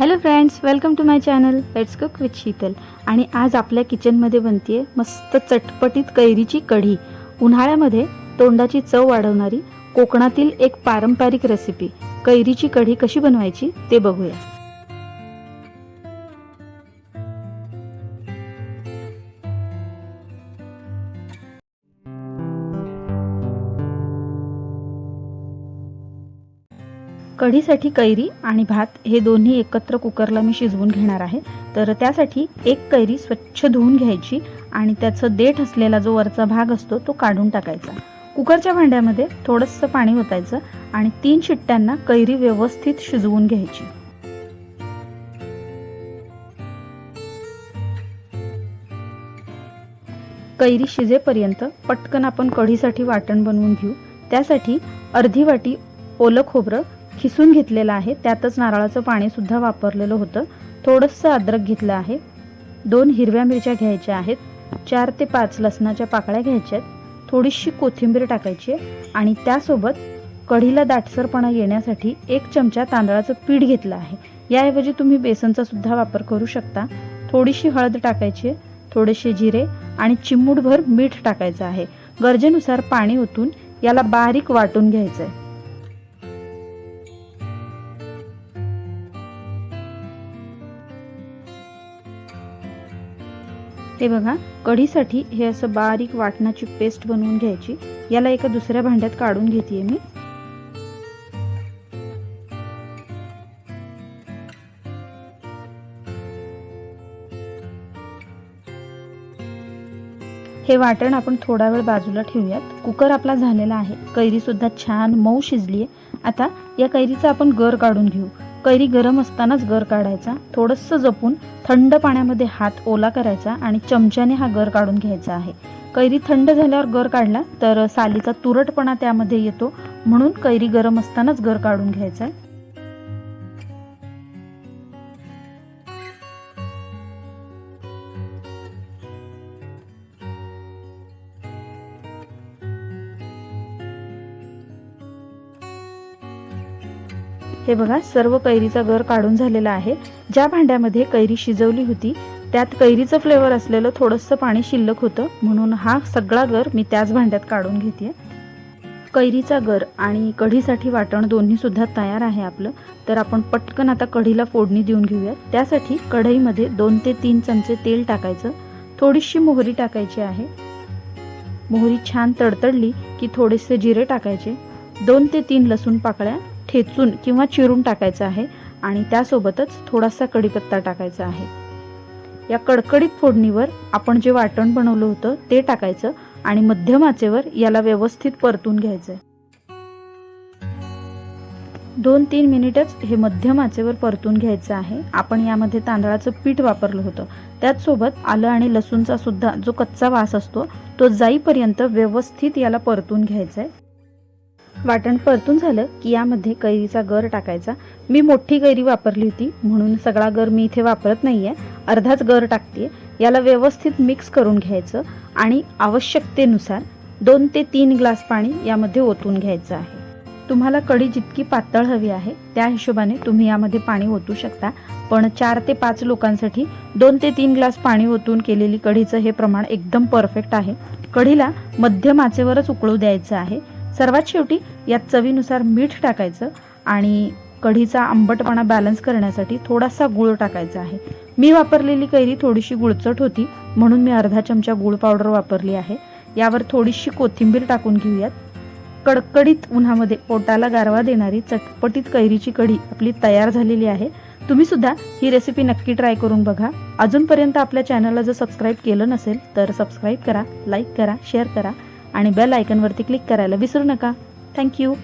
Hello friends welcome to my channel let's cook with Sheetal आणि आज आपल्या किचनमध्ये बनते मस्त चटपटीत कैरीची कढी. उन्हाळ्यामध्ये तोंडाची चव वाढवणारी कोकणातील एक पारंपरिक रेसिपी कैरीची कढी कशी बनवायची ते बघूया. कढीसाठी कैरी आणि भात हे दोन्ही एकत्र कुकरला मी शिजवून घेणार आहे. तर त्यासाठी एक कैरी स्वच्छ धुवून घ्यायची आणि त्याचं देठ असलेला जो वरचा भाग असतो तो काढून टाकायचा. कुकरच्या भांड्यामध्ये थोडंसं पाणी ओतायचं आणि तीन शिट्ट्यांना कैरी व्यवस्थित शिजवून घ्यायची. कैरी शिजेपर्यंत पटकन आपण कढीसाठी वाटण बनवून घेऊ. त्यासाठी अर्धी वाटी ओलं खोबरं खिसून घेतलेलं आहे. त्यातच नारळाचं पाणीसुद्धा वापरलेलं होतं. थोडंसं अद्रक घेतलं आहे. दोन हिरव्या मिरच्या घ्यायच्या आहेत. चार ते पाच लसणाच्या पाकळ्या घ्यायच्या आहेत. थोडीशी कोथिंबीर टाकायची आहे आणि त्यासोबत कढीला दाटसरपणा येण्यासाठी एक चमचा तांदळाचं पीठ घेतलं आहे. याऐवजी तुम्ही बेसनचा सुद्धा वापर करू शकता. थोडीशी हळद टाकायची आहे थोडेसे जिरे आणि चिमूटभर मीठ टाकायचं आहे. गरजेनुसार पाणी ओतून याला बारीक वाटून घ्यायचं आहे ते बघा कढीसाठी हे असं बारीक वाटणाची पेस्ट बनवून घ्यायची. याला एका दुसऱ्या भांड्यात काढून घेते मी. हे वाटण आपण थोडा वेळ बाजूला ठेवूयात. कुकर आपला झालेला आहे. कैरी सुद्धा छान मऊ शिजली आहे आता या कैरीचा आपण गर काढून घेऊ. कैरी गरम असतानाच गर काढायचा थोडंसं जपून थंड पाण्यामध्ये हात ओला करायचा आणि चमच्याने हा गर काढून घ्यायचा आहे. कैरी थंड झाल्यावर गर काढला तर सालीचा तुरटपणा त्यामध्ये येतो म्हणून कैरी गरम असतानाच गर काढून घ्यायचा आहे. हे बघा सर्व कैरीचा गर काढून झालेला आहे. ज्या भांड्यामध्ये कैरी शिजवली होती त्यात कैरीचं फ्लेवर असलेलं थोडंसं पाणी शिल्लक होतं. म्हणून हा सगळा गर मी त्याच भांड्यात काढून घेते कैरीचा गर आणि कढीसाठी वाटण दोन्हीसुद्धा तयार आहे आपलं. तर आपण पटकन आता कढीला फोडणी देऊन घेऊयात. त्यासाठी कढईमध्ये दोन ते तीन चमचे तेल टाकायचं. थोडीशी मोहरी टाकायची आहे. मोहरी छान तडतडली की थोडेसे जिरे टाकायचे. दोन ते तीन लसूण पाकळ्या. ठेचून किंवा चिरून टाकायचं आहे आणि त्यासोबतच थोडासा कढीपत्ता टाकायचा आहे. या कडकडीत फोडणीवर आपण जे वाटण बनवलं होतं ते टाकायचं आणि मध्यम आचेवर याला व्यवस्थित परतून घ्यायचं दोन तीन मिनिटच हे मध्यम आचेवर परतून घ्यायचं आहे. आपण यामध्ये तांदळाचं पीठ वापरलं होतं. त्याचसोबत आलं आणि लसूणचा सुद्धा जो कच्चा वास असतो तो जाईपर्यंत व्यवस्थित याला परतून घ्यायचा आहे वाटण परतून झालं की यामध्ये कैरीचा गर टाकायचा. मी मोठी कैरी वापरली होती म्हणून सगळा गर मी इथे वापरत नाही आहे अर्धाच गर टाकते याला व्यवस्थित मिक्स करून घ्यायचं आणि आवश्यकतेनुसार दोन ते तीन ग्लास पाणी यामध्ये ओतून घ्यायचं आहे. तुम्हाला कढी जितकी पातळ हवी आहे त्या हिशोबाने तुम्ही यामध्ये पाणी ओतू शकता. पण चार ते पाच लोकांसाठी दोन ते तीन ग्लास पाणी ओतून केलेली कढीचं हे प्रमाण एकदम परफेक्ट आहे. कढीला मध्यम आचेवरच उकळू द्यायचं आहे. सर्वात शेवटी यात चवीनुसार मीठ टाकायचं आणि कढीचा आंबटपणा बॅलन्स करण्यासाठी थोडासा गूळ टाकायचा आहे. मी वापरलेली कैरी थोडीशी गुळचट होती म्हणून मी अर्धा चमचा गूळ पावडर वापरली आहे. यावर थोडीशी कोथिंबीर टाकून घेऊयात. कडकडीत उन्हामध्ये पोटाला गारवा देणारी चटपटीत कैरीची कढी आपली तयार झालेली आहे. तुम्ही सुद्धा ही रेसिपी नक्की ट्राय करून बघा. अजूनपर्यंत आपल्या चॅनलला जर सबस्क्राईब केलं नसेल तर सबस्क्राईब करा लाईक करा शेअर करा. आणि बेल आयकनवरती क्लिक करायला विसरू नका. थँक्यू